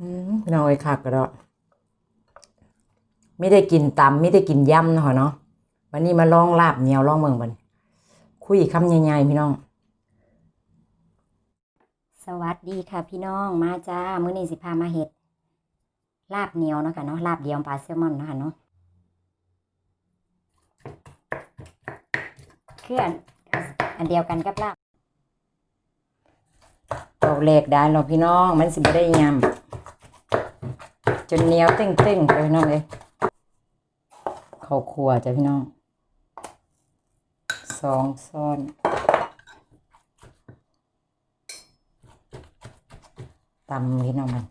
อืมพี่น้องเอ้ยคักก็ดอกไม่ได้กินตำไม่ได้กินยำเนาะเนาะวันนี้มาลองลาบเหนียวลองเมืองบันคุยคำใหญ่ๆพี่น้อง สวัสดีค่ะ พี่น้องมาจ้ามื้อนี้สิพามาเฮ็ดลาบเหนียวเนาะค่ะเนาะลาบเดียวปลาแซลมอนเนาะค่ะเนาะคืออันอันเดียวกันกับลาบตอกแหลกได้หรอกพี่น้อง มันสิบ่ได้ยำ จนเหนียวเต้งๆไปพี่น้องเลยข้าวคั่วจ้ะพี่น้องสองซ้อนตำพี่น้องมัน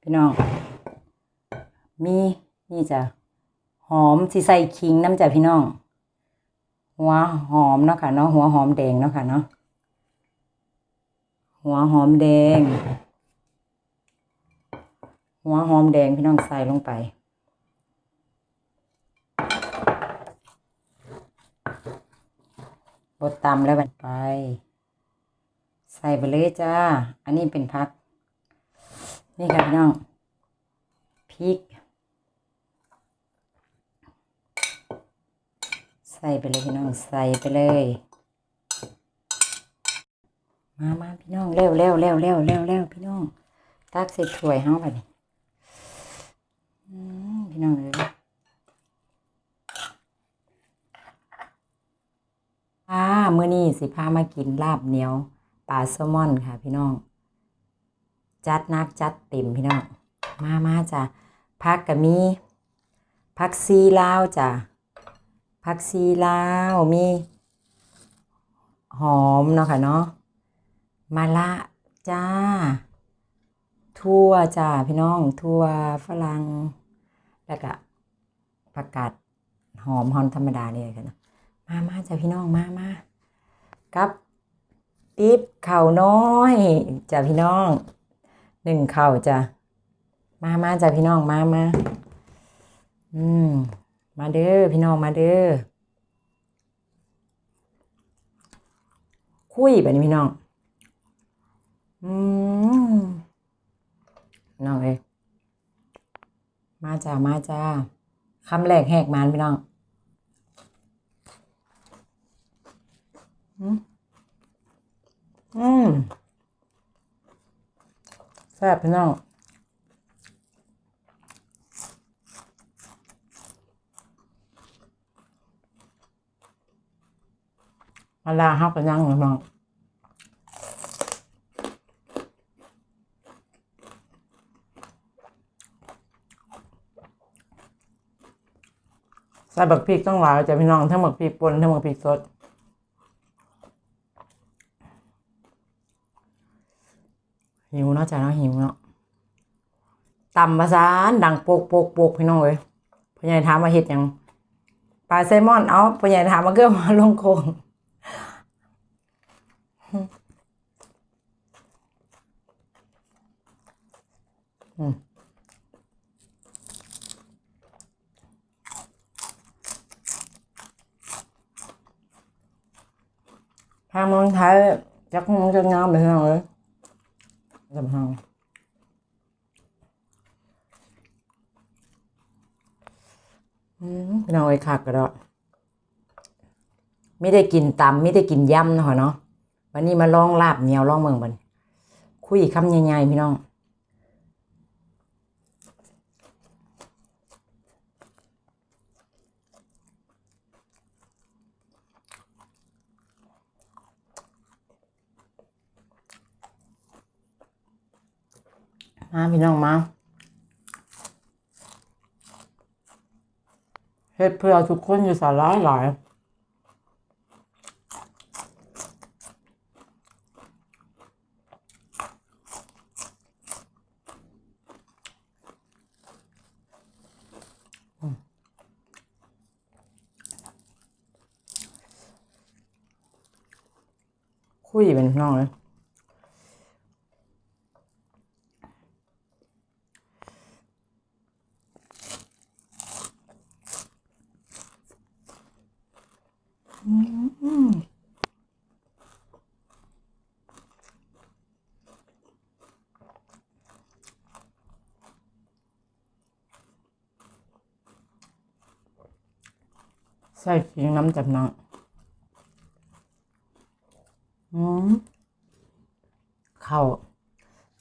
พี่น้องมีนี่จ้ะ อมสิใส่ขิงน้ำจ้ะพี่น้อง หัวหอมเนาะค่ะเนาะหัวหอมแดงเนาะค่ะเนาะหัวหอมแดง หัวหอมแดงพี่น้องใส่ลงไป บดตำแล้วบัดไป ใส่ไปเลยจ้า อันนี้เป็นพัก นี่ค่ะพี่น้องพริก ใส่ไปเลยพี่น้องใส่ไปเลย มามาพี่น้องเร็วเร็วเร็วเร็วเร็วเร็วพี่น้องตักใส่ถ้วยเฮาไปนี่พี่น้องเลยอ่ามื้อนี้สิพามากินลาบเหนียวปลาแซลมอนค่ะพี่น้อง จัดนักจัดเต็มพี่น้อง มามาจ้ะผักก็มีผักซีลาวจ้ะ ผักซีลาวมีหอมเนาะค่ะเนาะมะละจ้า ทั่วจ้าพี่น้อง ทั่วฝรั่งแล้วก็ผักกาดหอมหอมธรรมดาเนี่ยค่ะนะมามาจ้าพี่น้องมามากับติ๊บเข่าน้อยจ้าพี่น้องหนึ่งเข่าจ้ะมามาจ้าพี่น้องมามาอืม มาเด้อพี่น้องมาเด้อคุยแบบนี้พี่น้อง อืมน้องเอ้ยมาจ้ามาจ้าคำแรกแหกมานพี่น้องอืมอืมแซ่บพี่น้อง มาลาเฮากันยังน้องใส่บักพริกต้องหลายจะพี่น้องทั้งบักพริกป่นทั้งบักพริกสดหิวเนาะจ้ะเนาะหิวเนาะตำประสานดังโปกโปกโปกพี่น้องเอ้ยพ่อใหญ่ถามมาเฮ็ดยังปลาแซลมอนเอาพ่อใหญ่ถามมาเกือบมาลงโคง อืมทางเมืองไทยจักมองจะงามไปทางเลยสำคัญอืมพี่น้องไอ้คักก็ดอไม่ได้กินตำไม่ได้กินย่ำเนาะเนาะ วันนี้มาลองลาบเหนียวลองเมืองบันคุยคำใหญ่ๆพี่น้องมาพี่น้องมาเฮ็ดเพื่อทุกคนอยู่สาระหลาย คุยเป็นน้องเลยใส่คิงน้ำจับน้อง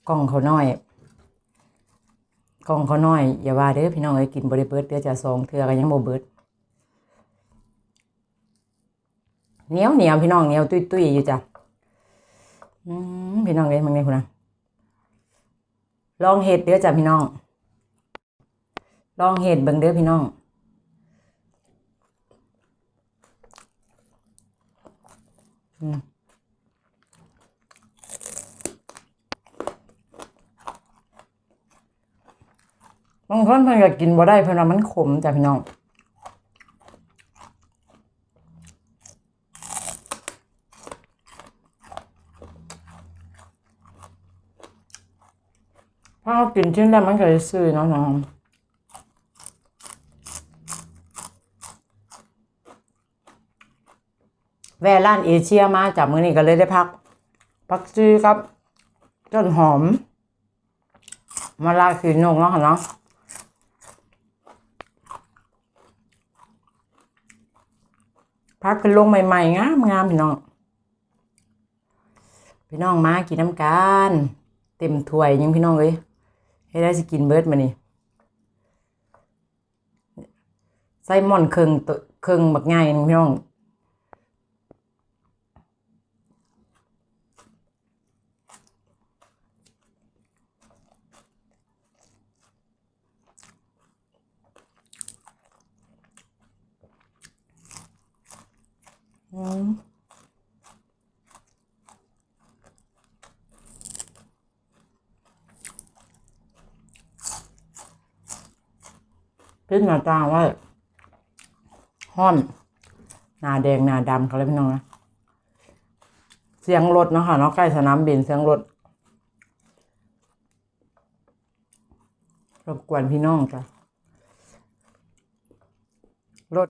กล่องเขาน้อยกล่องเขาน้อย อย่าว่าเด้อพี่น้องเอ้ยกินบริเบิดเดี๋ยวจะสองเทือก็ยังบ่เบิดเหนียวเหนียวพี่น้องเหนียวตุ้ยตุ้ยอยู่จ้ะอืมพี่น้องเอ้ยมันไงคุณนะลองเห็ดเด้อจ้ะพี่น้อง ลองเห็ดเบิ่งเด้อพี่น้องอืม บางคนเพิ่นก็กินบ่ได้เพิ่นว่ามันขมจ้ะพี่น้องถ้าเรากินชิ้นแรกมันก็จะซื่อเนาะน้องแวะร้านเอเชียมาจากมือนี้ก็เลยได้พัก พักซื้อครับต้นหอมมาลาขีนกเนาะค่ะเนาะ พักขึ้นลงใหม่ๆงามงามพี่น้องพี่น้องมากินน้ำกันเต็มถ้วยยังพี่น้องเอ้ยให้ได้สิกินเบิร์ดมานี่ไส้ม่อนเครึ่งตัวเครึ่งบักง่ายนึงพี่น้อง อืมพิษหน้าตาไว้ห้อนหน้าแดงหน้าดำเขาเลยพี่น้องนะเสียงรถเนาะค่ะเนาะใกล้สนามบินเสียงรถรบกวนพี่น้องจ้ะรถ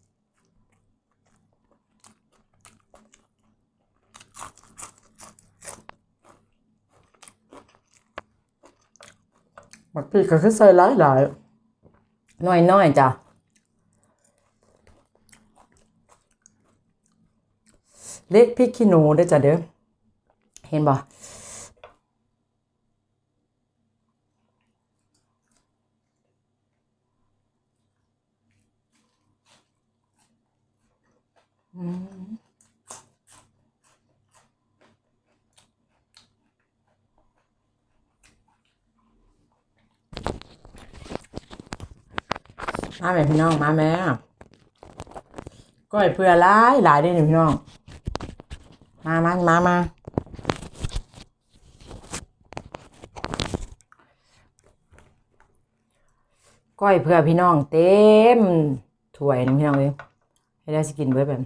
บักพริกก็คือใส่หลายหลายน้อยน้อยๆจ้ะเล็กพริกขี้หนูได้จ้ะเด้อเห็นบ่อืม มาแม่พี่น้องมาแม่ก้อยเพื่อหลายหลายเด้อนี่พี่น้อง มามามามาก้อยเพื่อพี่น้องเต็มถ้วยหนึงพี่น้องเลยให้ได้สกินเบิดแบบ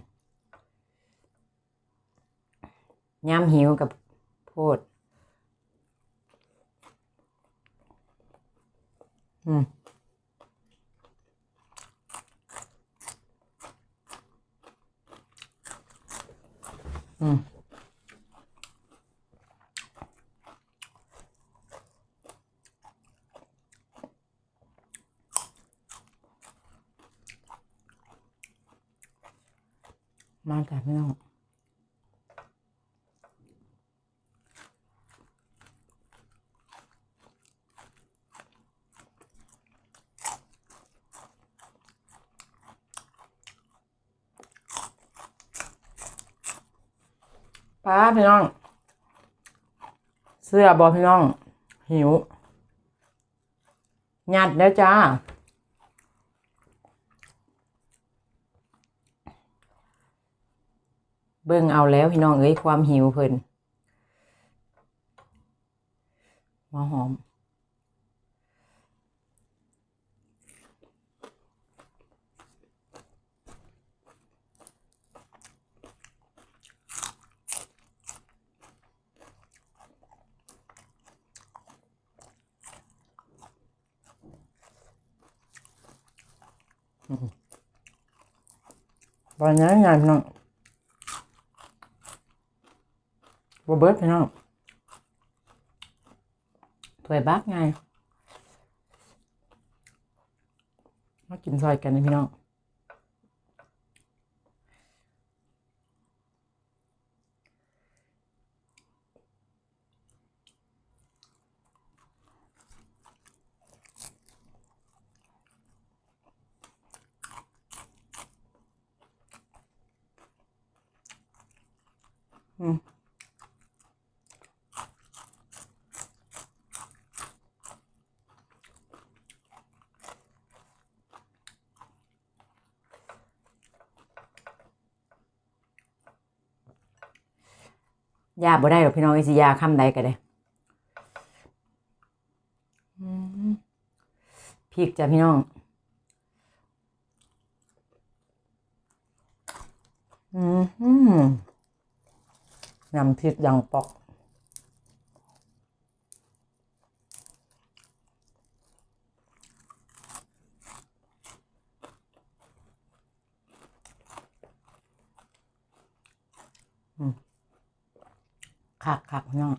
ยามหิวกับโพดอืม อืมมาแต่ไม่ต้อง พี่น้อง เสื้อบอพี่น้อง หิวหยัดแล้วจ้าเบิ่งเอาแล้วพี่น้องเอ้ยความหิวเพิ่นหัวหอม บอลยังไงพี่น้องบ่เบิดพี่น้องถ้วยบักไงมากินซอยกันนะพี่น้อง ยาบ่ได้หรอกพี่น้องไอสิยาคำใดก็ได้อืมพริกจ้ะพี่น้อง อืม น้ำพริกดังปอกคักคักพี่น้อง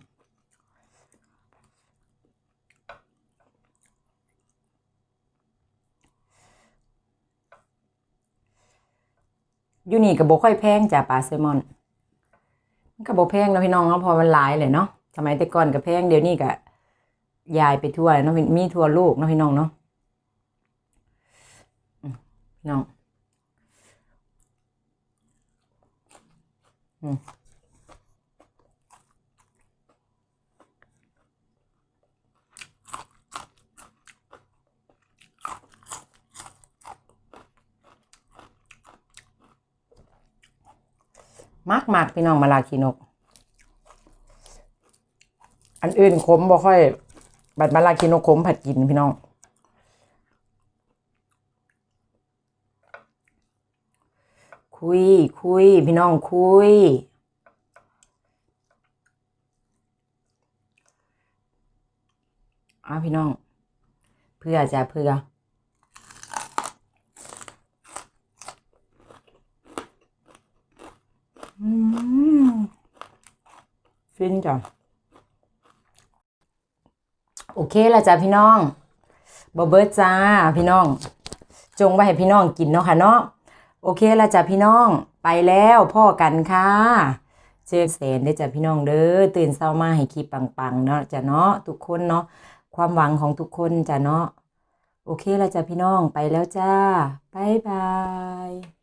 อยู่นี่ก็บ่ค่อยแพงจ้ะปลาแซลมอน ก็บ่แพงนะพี่น้องเนาะพอมันหลายเลยเนาะสมัยแต่ก่อนก็แพงเดี๋ยวนี้ก็ยายไปทั่วเลยเนาะมีทั่วโลกเนาะพี่น้องเนาะพี่น้องอืม มากมากพี่น้องมาลาคีนก อันอื่นขมบ่ค่อย บัดมาลาคีนกขมผัดกินพี่น้องคุย คุย พี่น้องคุย อ้าพี่น้อง เพื่อจะเพื่อม ฟินจ้ะโอเคล้วจ้ะพี่น้องบเบิร์ดจ้าพี่น้อง จงไว้ให้พี่น้องกินเนาะค่ะเนาะโอเคล้วจ้ะพี่น้องไปแล้วพ่อกันค่ะเจอแสนได้จ้ะพี่น้องเด้อตื่นเช้ามาให้คลิปปังๆเนาะจ้ะเนาะทุกคนเนาะความหวังของทุกคนจ้ะเนาะโอเคล้วจ้ะพี่น้องไปแล้วจ้าบ๊ายบา